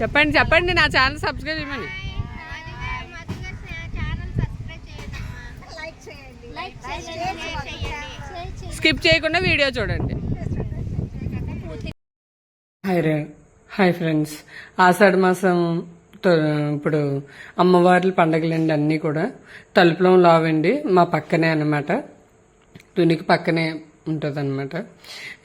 చెప్పండి చెప్పండి నా ఛానల్ సబ్స్క్రైబ్ చేయమని. స్కిప్ చేయకుండా వీడియో చూడండి. హాయ్ హాయ్ ఫ్రెండ్స్ ఆషాఢ మాసం ఇప్పుడు అమ్మవార్ల పండగలండి అన్నీ కూడా. తలుపులం లావండి మా పక్కనే అనమాట తునికి పక్కనే ఉంటుంది అనమాట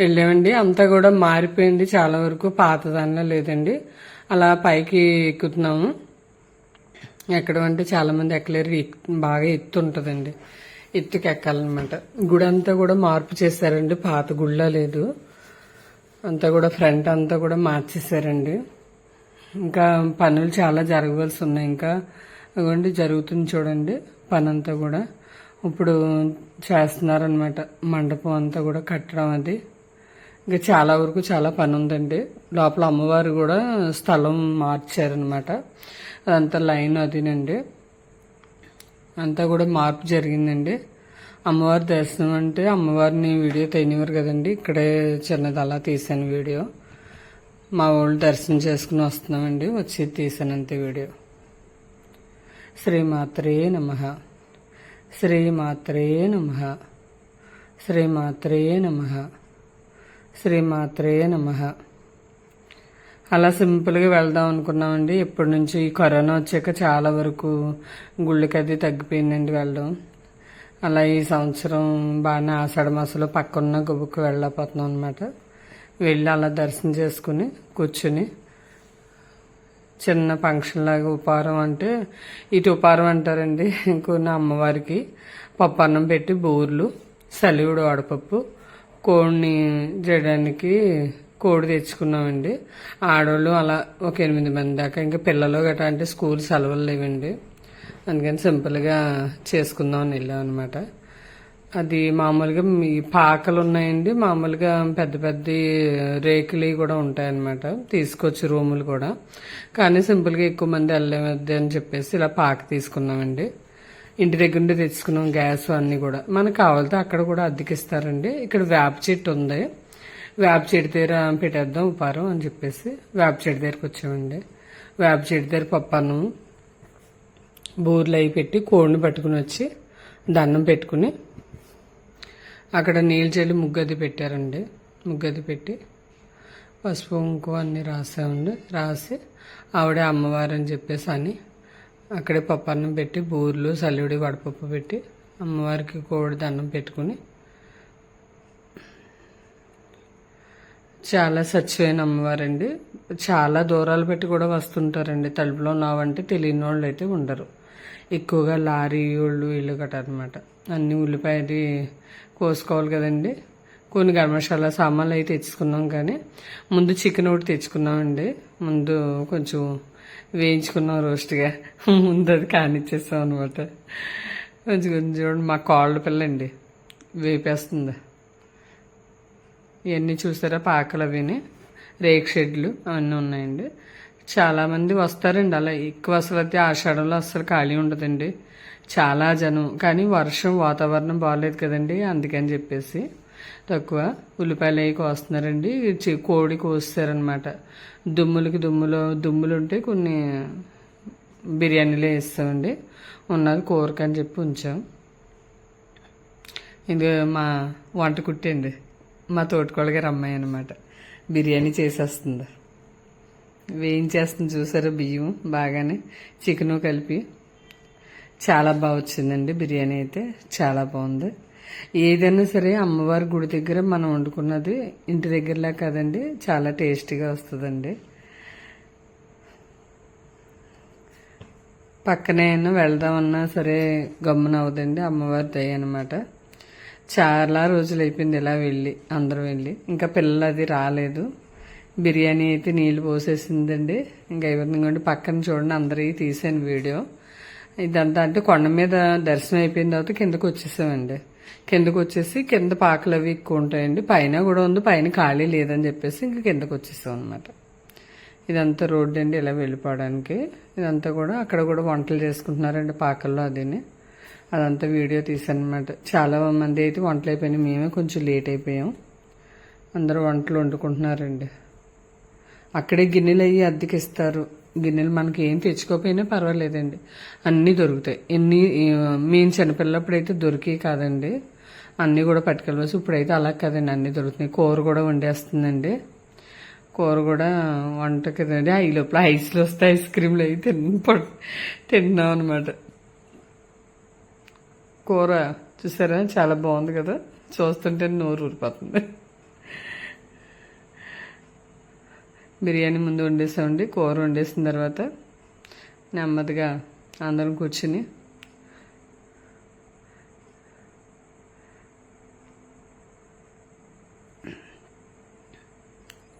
వెళ్ళామండి అంతా కూడా మారిపోయింది. చాలా వరకు పాతదానిలో లేదండి. అలా పైకి ఎక్కుతున్నాము. ఎక్కడం అంటే చాలామంది ఎక్కలేరు. బాగా ఎత్తు ఉంటుందండి. ఎత్తుకి ఎక్కాలన్నమాట. గుడి అంతా కూడా మార్పు చేశారండి. పాత గుళ్ళ లేదు. అంతా కూడా ఫ్రంట్ అంతా కూడా మార్చేశారండి. ఇంకా పనులు చాలా జరగవలసి ఉన్నాయి. ఇంకా అదిగోండి జరుగుతుంది చూడండి పని అంతా కూడా. ఇప్పుడు చేస్తున్నారనమాట మండపం అంతా కూడా కట్టడం అది. ఇంకా చాలా వరకు చాలా పని ఉందండి లోపల అమ్మవారు కూడా స్థలం మార్చారనమాట అదంతా లైన్ అదినండి. అంతా కూడా మార్పు జరిగిందండి. అమ్మవారి దర్శనం అంటే అమ్మవారిని వీడియో తీయనివ్వరు కదండి. ఇక్కడే చిన్నది అలా తీసాను వీడియో. మా వాళ్ళు దర్శనం చేసుకుని వస్తున్నామండి. వచ్చి తీసాను అంతే వీడియో. శ్రీమాత్రే నమ. శ్రీమాత్రే నమ. శ్రీమాత్రే నమ. శ్రీమాత్రే నమ. అలా సింపుల్గా వెళ్దాం అనుకున్నామండి. ఇప్పటి నుంచి ఈ కరోనా వచ్చాక చాలా వరకు గుళ్ళకి అది తగ్గిపోయిందండి వెళ్ళడం. అలా ఈ సంవత్సరం బాగానే ఆషాఢ మాసంలో పక్కన్న గుబుకు వెళ్ళకపోతున్నాం అనమాట వెళ్ళి అలా దర్శనం చేసుకుని కూర్చుని చిన్న ఫంక్షన్ లాగా ఉపారం అంటే ఇటు ఉపారం అంటారండి. కొన్ని అమ్మవారికి పప్పు అన్నం పెట్టి బూర్లు సలివుడు వడపప్పు కోడిని చేయడానికి కోడి తెచ్చుకున్నామండి. ఆడవాళ్ళు అలా ఒక ఎనిమిది మంది దాకా ఇంకా పిల్లలు గట్రా అంటే స్కూల్ సెలవులు లేవండి. అందుకని సింపుల్గా చేసుకుందామని వెళ్ళాం అనమాట అది మామూలుగా మీ పాకలు ఉన్నాయండి. మామూలుగా పెద్ద పెద్ద రేకులు కూడా ఉంటాయన్నమాట. తీసుకొచ్చి రూములు కూడా. కానీ సింపుల్గా ఎక్కువ మంది వెళ్ళవద్దు అని చెప్పేసి ఇలా పాక తీసుకున్నామండి. ఇంటి దగ్గర నుండి తెచ్చుకున్నాం గ్యాస్ అన్నీ కూడా. మనకు కావాలితే అక్కడ కూడా అద్దెకిస్తారండి. ఇక్కడ వేప చెట్టు ఉంది. వేప చెట్టు దగ్గర పెట్టేద్దాం ఉపారం అని చెప్పేసి వేప చెట్టు దగ్గరికి వచ్చామండి. వేప చెట్టు దగ్గర పప్పు బూర్లు అవి పెట్టి కోడిని పట్టుకుని వచ్చి దండం పెట్టుకుని అక్కడ నీళ్ళు చెల్లి ముగ్గది పెట్టారండి. ముగ్గది పెట్టి పసుపు ఇంకో అన్నీ రాసామండి. రాసి ఆవిడే అమ్మవారు అని చెప్పేసి అని అక్కడే పప్పు అన్నం పెట్టి బూర్లు సల్లుడి వడపప్పు పెట్టి అమ్మవారికి కోడి దండం పెట్టుకుని చాలా సచ్చిపోయిన అమ్మవారండి. చాలా దూరాలు పెట్టి కూడా వస్తుంటారండి. తలుపులో నావంటే తెలియని వాళ్ళు అయితే ఉండరు. ఎక్కువగా లారీ వాళ్ళు వీళ్ళు కట్టారనమాట అనమాట అన్ని ఉల్లిపాయది కోసుకోవాలి కదండి. కొన్ని గర్మశాల సామాన్లు అయితే తెచ్చుకున్నాం కానీ ముందు చికెన్ ఒకటి తెచ్చుకున్నామండి. ముందు కొంచెం వేయించుకున్నాం రోస్ట్గా. ముందు అది కానిచ్చేస్తాం అనమాట కొంచెం కొంచెం చూడండి మా కాళ్ళు పిల్లండి వేపేస్తుంది. ఇవన్నీ చూసారా? పాకలు అవిని రేక్ షెడ్లు అవన్నీ ఉన్నాయండి. చాలామంది వస్తారండి అలా ఎక్కువ అసలు అయితే ఆషాఢంలో అస్సలు ఖాళీ ఉండదండి. చాలా జనం కానీ వర్షం వాతావరణం బాగాలేదు కదండి అందుకని చెప్పేసి. తక్కువ. ఉల్లిపాయలు అవి కోస్తున్నారండి. కోడి కోస్తారనమాట దుమ్ములకి దుమ్ములు దుమ్ములు ఉంటే కొన్ని బిర్యానీలో వేస్తామండి. ఉన్నది కూరకని చెప్పి ఉంచాం. ఇది మా వంట కుట్టండి మా తోటికోళ్ళగారు అమ్మాయి అనమాట బిర్యానీ చేసేస్తుంది. వేయించేస్తుంది చూసారా బియ్యం బాగానే. చికెను కలిపి. చాలా బాగా వచ్చిందండి బిర్యానీ అయితే. చాలా బాగుంది. ఏదైనా సరే అమ్మవారి గుడి దగ్గర మనం వండుకున్నది ఇంటి దగ్గరలా కదండి. చాలా టేస్టీగా వస్తుందండి. పక్కనే అయినా వెళ్దామన్నా సరే గమ్మున అవదండి అమ్మవారి దయ అనమాట చాలా రోజులు అయిపోయింది ఇలా వెళ్ళి అందరూ వెళ్ళి. ఇంకా పిల్లలు అది రాలేదు. బిర్యానీ అయితే నీళ్ళు పోసేసిందండి. ఇంకా ఎవరిని పక్కన చూడండి అందరికీ తీసాను వీడియో. ఇదంతా అంటే కొండ మీద దర్శనం అయిపోయిన తర్వాత కిందకు వచ్చేసామండి. కిందకు వచ్చేసి కింద పాకలు అవి ఎక్కువ ఉంటాయండి. పైన కూడా ఉంది పైన ఖాళీ లేదని చెప్పేసి ఇంకా కిందకు వచ్చేసాం అనమాట ఇదంతా రోడ్డు అండి ఇలా వెళ్ళిపోవడానికి. ఇదంతా కూడా అక్కడ కూడా వంటలు చేసుకుంటున్నారండి పాకల్లో అదిని. అదంతా వీడియో తీసానమాట చాలా మంది అయితే వంటలు అయిపోయినాయి. మేమే కొంచెం లేట్ అయిపోయాం. అందరూ వంటలు వండుకుంటున్నారండి. అక్కడే గిన్నెలు అయ్యి అద్దెకిస్తారు. గిన్నెలు మనకి ఏం తెచ్చుకోకపోయినా పర్వాలేదండి. అన్నీ దొరుకుతాయి. ఎన్ని మేము చిన్నపిల్లప్పుడు అయితే దొరికి కాదండి. అన్నీ కూడా పట్టుకెళ్ళవచ్చు ఇప్పుడైతే అలా కదండి. అన్నీ దొరుకుతున్నాయి. కూర కూడా వండేస్తుందండి. కూర కూడా వంట కదండి. ఐ లోపల ఐస్లు వస్తే ఐస్ క్రీమ్లు అవి తిన్న తిన్నాం అనమాట కూర చూసారా? చాలా బాగుంది కదా. చూస్తుంటే నోరు ఊరిపోతుంది. బిర్యానీ ముందు వండేసామండి. కూర వండేసిన తర్వాత నెమ్మదిగా అందరం కూర్చుని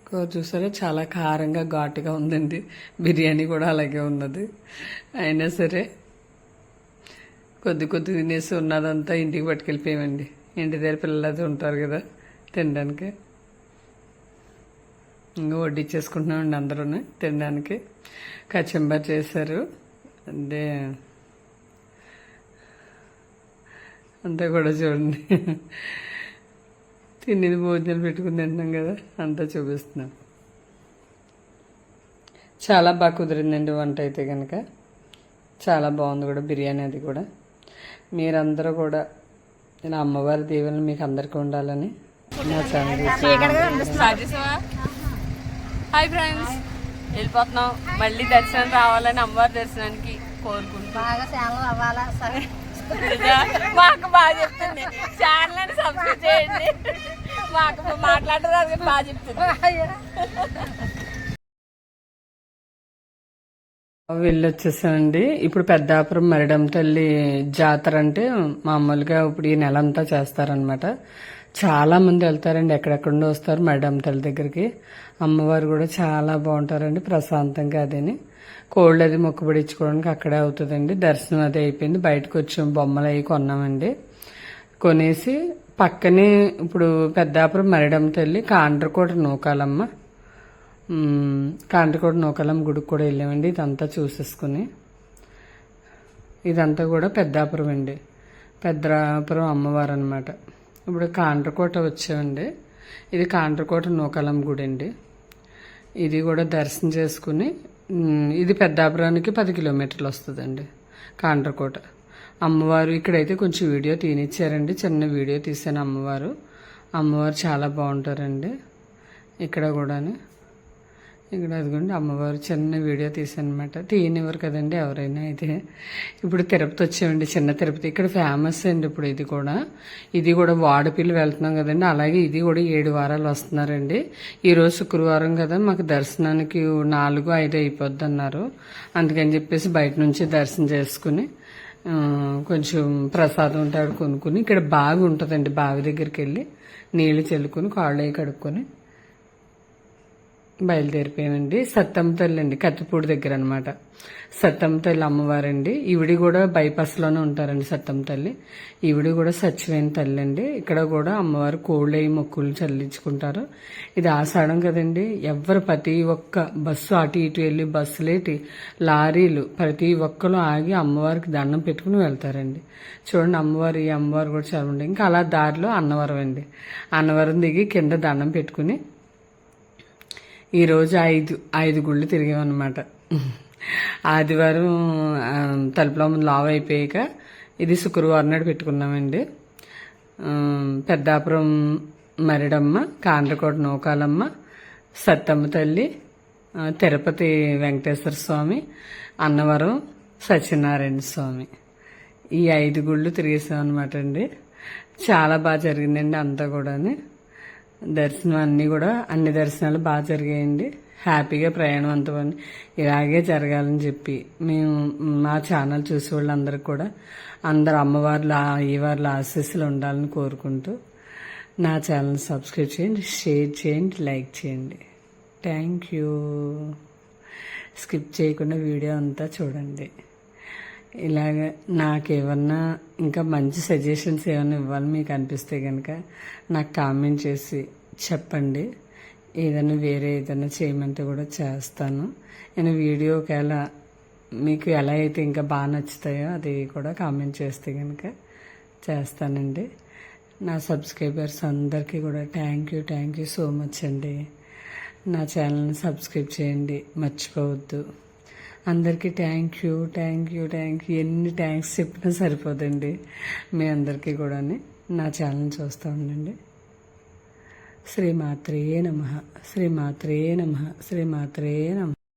కూర చూసారా? చాలా కారంగా ఘాటుగా ఉందండి. బిర్యానీ కూడా అలాగే ఉన్నది. అయినా సరే కొద్ది కొద్ది తినేసి ఉన్నదంతా ఇంటికి పట్టుకెళ్ళిపోయామండి. ఇంటి దగ్గర పిల్లలది ఉంటారు కదా తినడానికి. ఇంకా వడ్డించేసుకుంటున్నామండి అందరూ తినడానికి. కచంబర్ చేశారు. అంటే అంతా కూడా చూడండి. తినేది భోజనాలు పెట్టుకుని తింటున్నాం కదా అంతా చూపిస్తున్నాం. చాలా బాగా కుదిరిందండి వంట అయితే కనుక చాలా బాగుంది కూడా బిర్యానీ అది కూడా. మీరందరూ కూడా నా అమ్మవారి దీవెనలు మీకు అందరికీ ఉండాలని నా ఛానల్ హాయ్ ఫ్రెండ్స్ వెళ్ళిపోతున్నాం. మళ్ళీ దర్శనం రావాలని అమ్మవారి దర్శనానికి కోరుకుంటున్నాం. బాగా సేవలు అవ్వాలా? సరే. మా అక్క బాగా చెప్తుంది. ఛానల్ అని సబ్స్క్రైబ్ చేయండి. మా అక్క మాట్లాడరాదు బాగా చెప్తుంది. వెళ్ళొచ్చేసామండి. ఇప్పుడు పెద్దాపురం మరిడం తల్లి జాతర అంటే మామూలుగా ఇప్పుడు ఈ నెల అంతా చేస్తారనమాట చాలా మంది వెళ్తారండి. ఎక్కడెక్కడో వస్తారు మరిడం తల్లి దగ్గరికి. అమ్మవారు కూడా చాలా బాగుంటారండి ప్రశాంతంగా అదేని. కోళ్ళు అది మొక్కుబడిచ్చుకోవడానికి అక్కడే అవుతుందండి. దర్శనం అది అయిపోయింది. బయటకు వచ్చాం. బొమ్మలు అవి కొన్నామండి. కొనేసి పక్కనే ఇప్పుడు పెద్దాపురం మరిడం తల్లి కాండ్రకోట నూకాలమ్మ. కాంటికోట నూకలం గుడికి కూడా వెళ్ళామండి. ఇదంతా చూసేసుకుని. ఇదంతా కూడా పెద్దాపురం అండి. పెద్దాపురం అమ్మవారు అనమాట ఇప్పుడు కాండ్రకోట వచ్చామండి. ఇది కాండ్రకోట నూకలం గుడి అండి. ఇది కూడా దర్శనం చేసుకుని ఇది పెద్దాపురానికి పది కిలోమీటర్లు వస్తుందండి కాండ్రకోట అమ్మవారు ఇక్కడైతే కొంచెం వీడియో తీనిచ్చారండి. చిన్న వీడియో తీసాను అమ్మవారు. అమ్మవారు చాలా బాగుంటారండి. ఇక్కడ కూడాను. ఇక్కడ అదిగోండి అమ్మవారు చిన్న వీడియో తీసానమాట తీయనివ్వరు కదండి ఎవరైనా అయితే. ఇప్పుడు తిరుపతి వచ్చామండి చిన్న తిరుపతి. ఇక్కడ ఫేమస్ అండి ఇప్పుడు ఇది కూడా. ఇది కూడా వాడపిల్లి వెళ్తున్నాం కదండి. అలాగే ఇది కూడా ఏడు వారాలు వస్తున్నారండి. ఈరోజు శుక్రవారం కదా మాకు దర్శనానికి నాలుగు ఐదు అయిపోద్ది అన్నారు అందుకని చెప్పేసి బయట నుంచి దర్శనం చేసుకుని కొంచెం ప్రసాదం ఉంటాడు కొనుక్కుని ఇక్కడ బావి ఉంటుందండి బావి దగ్గరికి వెళ్ళి నీళ్ళు చల్లుకొని కాళ్ళు అవి కడుక్కొని బయలుదేరిపోయామండి సత్తమ్మ తల్లి అండి కత్తిపూడి దగ్గర అనమాట సత్తమ్మ తల్లి అమ్మవారండి. ఈవిడి కూడా బైపాస్లోనే ఉంటారండి సత్తమ్మ తల్లి. ఈవిడి కూడా సత్యమైన తల్లి అండి. ఇక్కడ కూడా అమ్మవారు కోళ్ళు అయి మొక్కులు చల్లించుకుంటారు. ఇది ఆషాఢం కదండి. ఎవరు ప్రతి ఒక్క బస్సు అటు ఇటు వెళ్ళి బస్సులేటి లారీలు ప్రతి ఒక్కరు ఆగి అమ్మవారికి దండం పెట్టుకుని వెళ్తారండి. చూడండి అమ్మవారు ఈ అమ్మవారు కూడా చాలా ఇంకా అలా దారిలో అన్నవరం అండి. అన్నవరం దిగి కింద దండం పెట్టుకుని ఈరోజు ఐదు ఐదు గుళ్ళు తిరిగామన్నమాట. ఆదివారం తలుపులో ముందు అయిపోయాక ఇది శుక్రవారం నాడు పెట్టుకున్నామండి. పెద్దాపురం మరిడమ్మ కాండ్రకోట నూకాలమ్మ సత్తమ్మ తల్లి తిరుపతి వెంకటేశ్వర స్వామి అన్నవరం సత్యనారాయణ స్వామి. ఈ ఐదు గుళ్ళు తిరిగేసాం అనమాట అండి. చాలా బాగా జరిగిందండి అంతా కూడాని. దర్శనం అన్నీ కూడా అన్ని దర్శనాలు బాగా జరిగాయండి. హ్యాపీగా ప్రయాణం అంతా ఇలాగే జరగాలని చెప్పి మేము మా ఛానల్ చూసే వాళ్ళందరికీ కూడా అందరు అమ్మవార్ల అయ్యవార్ల ఆశీస్సులు ఉండాలని కోరుకుంటూ నా ఛానల్ సబ్స్క్రైబ్ చేయండి షేర్ చేయండి లైక్ చేయండి. Thank you. స్కిప్ చేయకుండా వీడియో అంతా చూడండి. ఇలాగ నాకేమన్నా ఇంకా మంచి సజెషన్స్ ఏమైనా ఇవ్వాలి మీకు అనిపిస్తే కనుక నాకు కామెంట్ చేసి చెప్పండి. ఏదైనా వేరే ఏదైనా చేయమంటే కూడా చేస్తాను. నేను వీడియో ఒకవేళ మీకు ఎలా అయితే ఇంకా బాగా నచ్చుతాయో అది కూడా కామెంట్ చేస్తే కనుక చేస్తానండి. నా సబ్స్క్రైబర్స్ అందరికీ కూడా thank you thank you so much అండి. నా ఛానల్ని సబ్స్క్రైబ్ చేయండి. మర్చిపోవద్దు. అందరికీ thank you thank you thank you ఎన్ని థ్యాంక్స్ చెప్పినా సరిపోదండి. మీ అందరికీ కూడా నా ఛానల్ చూస్తూ ఉండండి. శ్రీమాత్రే నమ శ్రీమాత్రే నమ శ్రీమాత్రే నమ.